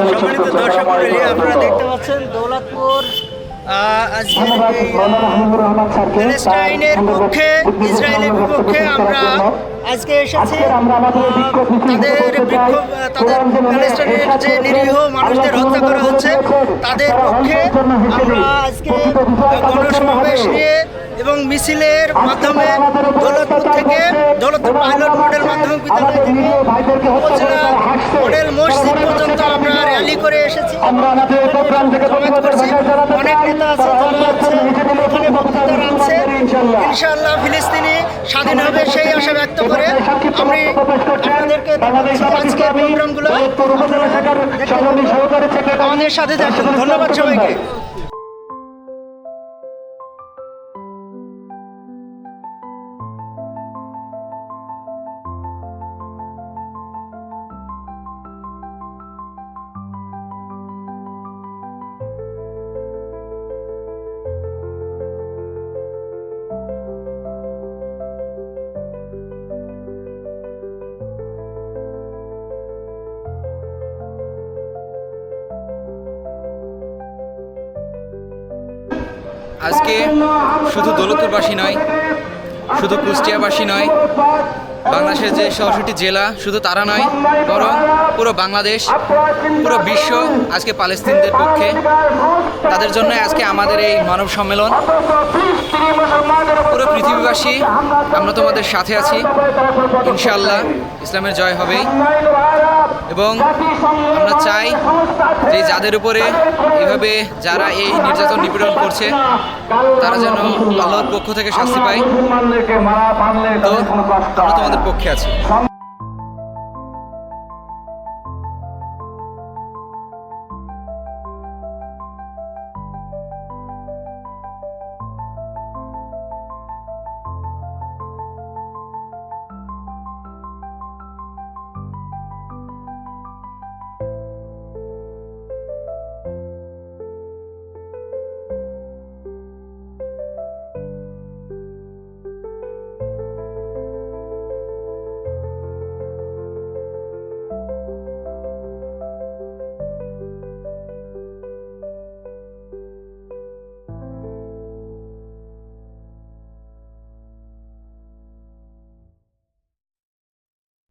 সম্মানিত দর্শক মণ্ডলী আপনারা দেখতে পাচ্ছেন দৌলতপুর আহ, আজকের এই প্যালেস্টাইনের পক্ষে ইসরায়েলের বিপক্ষে আমরা আজকে এসেছি। তাদের বিক্ষোভ তাদের প্যালেস্টাইনের যে নিরীহ মানুষদের হত্যা করা হচ্ছে তাদের পক্ষে আমরা আজকে গণসমাবেশ নিয়ে এবং মিছিলের মাধ্যমে দৌলতপুর থেকে দৌলতপুর পাইলট মডেল মাধ্যমিক বিদ্যালয় থেকে উপজেলা মডেল মসজিদ পর্যন্ত আমরা র্যালি করে এসেছি। অনেক নেতা আছে যারা আছে এখানে বক্তৃতা রাখছে। ইনশাআল্লাহ ফিলিস্তিনি স্বাধীন হবে সেই আশা ব্যক্ত করে আমি আপনাদেরকে আজকে প্রোগ্রামগুলো। আমাদের সাথে থাকুন। ধন্যবাদ সবাইকে। আজকে শুধু দৌলতপুরবাসী নয়, শুধু কুষ্টিয়াবাসী নয়, বাংলাদেশের যে ষষ্ঠটি জেলা শুধু তারা নয়, বরং পুরো বাংলাদেশ, পুরো বিশ্ব আজকে পালেস্তিনদের পক্ষে। তাদের জন্য আজকে আমাদের এই মানব সম্মেলন। পুরো পৃথিবীবাসী, আমরা তোমাদের সাথে আছি। ইনশাআল্লাহ, ইসলামের জয় হবেই। এবং আমরা চাই যে যাদের উপরে এভাবে যারা এই নির্যাতন নিপীড়ন করছে, তারা যেন আল্লাহর পক্ষ থেকে শাস্তি পায়। তো আমরা তোমাদের পক্ষে আছি।